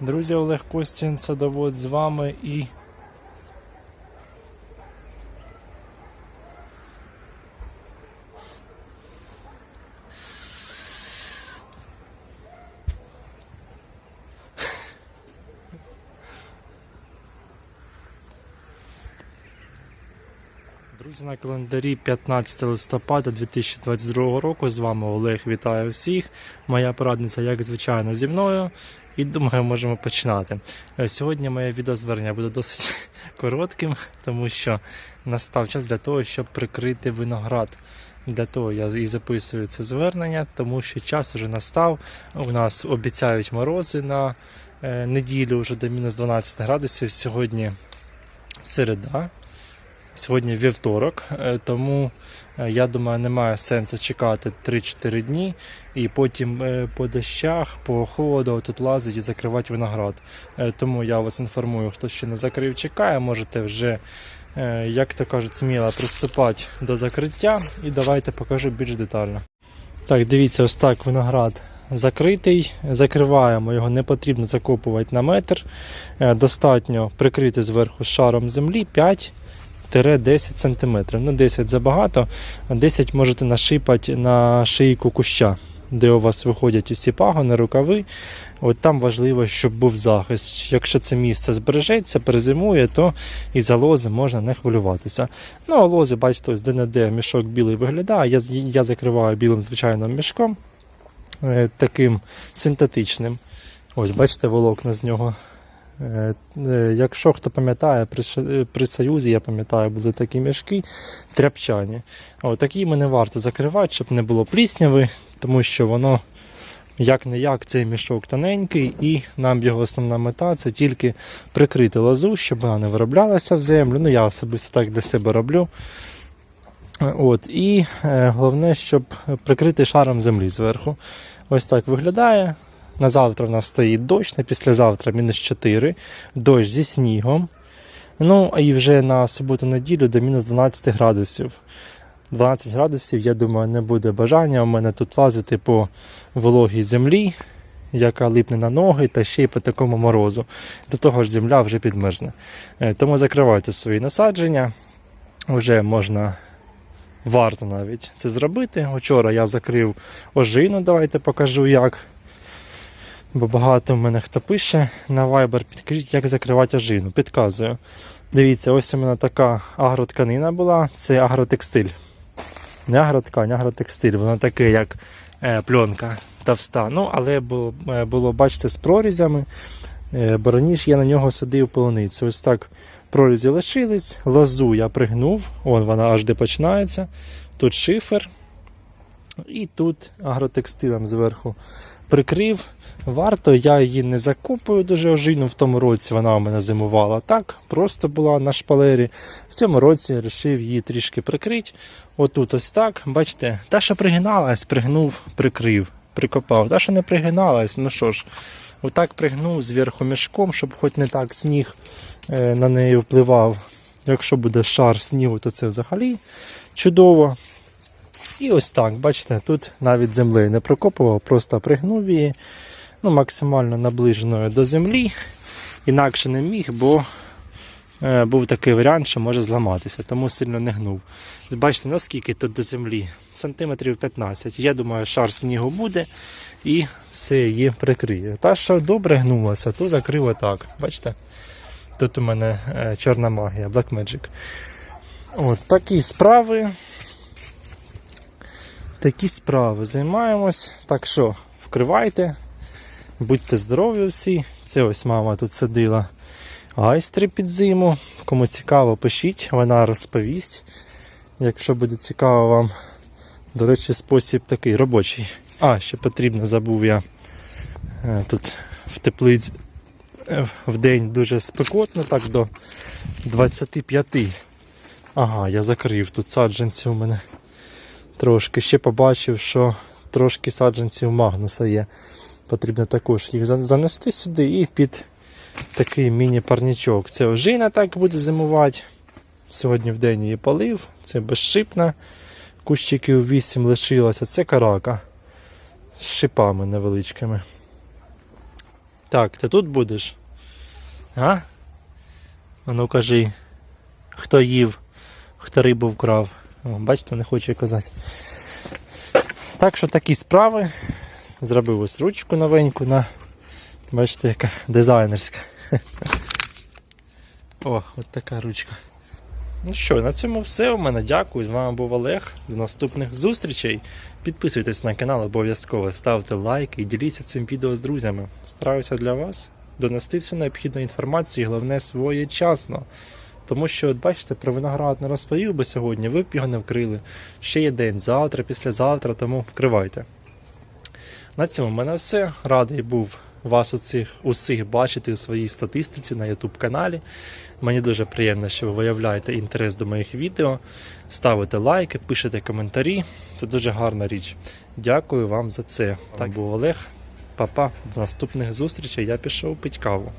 Друзі, Олег Костін, садовод з вами і. Друзі, на календарі 15 листопада 2022 року. З вами Олег вітаю всіх. Моя порадниця, як звичайно, зі мною. І думаю, можемо починати. Е, Сьогодні моє відеозвернення буде досить коротким, тому що настав час для того, щоб прикрити виноград. Для того я і записую це звернення, тому що час вже настав. У нас обіцяють морози на е, неділю вже до мінус 12 градусів. Сьогодні середа. Сьогодні вівторок, е, тому е, я думаю, немає сенсу чекати 3-4 дні і потім е, по дощах, по холоду тут лазить і закривати виноград. Тому я вас інформую, хто ще не закрив, чекає, можете вже, як то кажуть, сміло приступати до закриття і давайте покажу більш детально. Так, дивіться, ось так виноград закритий. Закриваємо його, не потрібно закопувати на метр. Достатньо прикрити зверху шаром землі 5 10 см. Ну, 10 забагато, а 10 можете нашипати на шийку куща, де у вас виходять усі пагони, рукави. От там важливо, щоб був захист. Якщо це місце збережеться, перезимує, то і за лози можна не хвилюватися. Ну, а лози, бачите, ось де-не-де мішок білий виглядає. Я, я закриваю білим звичайним мішком, е, таким синтетичним. Ось, бачите, волокна з нього Якщо хто пам'ятає, при, е, при Союзі, я пам'ятаю, були такі мішки тряпчані. О, такі не варто закривати, щоб не було плісняви, тому що воно як не як цей мішок тоненький, і нам його основна мета це тільки прикрити лозу, щоб вона не вироблялася в землю. Ну я особисто так для себе роблю. Е, От, і е, головне, щоб прикрити шаром землі зверху. Ось так виглядає. На завтра в нас стоїть дощ, на післязавтра мінус 4, дощ зі снігом. Ну і вже на суботу-неділю до мінус 12 градусів. 12 градусів, я думаю, не буде бажання у мене тут лазити по вологій землі, яка липне на ноги, та ще й по такому морозу. До того ж земля вже підмерзне. Е, Тому закривайте свої насадження. Вже можна, варто навіть це зробити. Вчора я закрив ожину, давайте покажу як. Бо багато в мене хто пише на Viber, підкажіть, як закривати ожину. Підказую. Дивіться, ось у мене така агротканина була, це агротекстиль. Не агроткань, агротекстиль. Вона таке, як е, пленка товста. Ну, але було, е, було, бачите, з прорізями. Е, бо раніше я на нього садив полуницю. Ось так прорізі лишились. Лозу я пригнув, вон вона аж де починається. Тут шифер. І тут агротекстилем зверху прикрив. Варто, я її не закупую дуже ожину в тому році, вона у мене зимувала так, просто була на шпалері. В цьому році вирішив її трішки прикрити. Отут ось так. Бачите, та, що пригиналась, пригнув, прикрив, прикопав. Та, що не пригиналась, ну що ж, отак пригнув зверху мішком, щоб хоч не так сніг е, на неї впливав. Якщо буде шар снігу, то це взагалі чудово. І ось так, бачите, тут навіть землею не прокопував, просто пригнув її ну, максимально наближеною до землі. Інакше не міг, бо е, був такий варіант, що може зламатися, тому сильно не гнув. Бачите, наскільки тут до землі? Сантиметрів 15. Я думаю, шар снігу буде і все її прикриє. Та, що добре гнулося, то закрив отак. Бачите? Тут у мене е, чорна магія, Black Magic. От такі справи. Такі справи займаємось. Так що, вкривайте, будьте здорові всі. Це ось мама тут садила айстри під зиму. Кому цікаво, пишіть, вона розповість. Якщо буде цікаво вам, до речі, спосіб такий робочий. А, ще потрібно, забув я е, тут в теплиці е, в день дуже спекотно, так до 25. Ага, я закрив тут саджанці у мене трошки. Ще побачив, що трошки саджанців магнуса є. Потрібно також їх занести сюди і під такий міні-парнічок. Це ожина так буде зимувати. Сьогодні в день її полив, це безшипна. Кущиків 8 лишилося. Це карака з шипами невеличкими. Так, ти тут будеш? А? А ну кажи, хто їв, хто рибу вкрав. Бачите, не хочу казати. Так що такі справи. Зробив ось ручку новеньку на. Бачите, яка дизайнерська. О, от така ручка. Ну що, на цьому все. У мене дякую. З вами був Олег. До наступних зустрічей. Підписуйтесь на канал обов'язково, ставте лайк і діліться цим відео з друзями. Стараюся для вас донести всю необхідну інформацію, і головне своєчасно. Тому що, от бачите, про виноград не розповів би сьогодні, ви б його не вкрили. Ще є день, завтра, післязавтра, тому вкривайте. На цьому в мене все. Радий був вас усіх, усіх бачити у своїй статистиці на YouTube каналі. Мені дуже приємно, що ви виявляєте інтерес до моїх відео, ставите лайки, пишете коментарі. Це дуже гарна річ. Дякую вам за це. Так був Олег. Папа, до наступних зустрічей. Я пішов пить каву.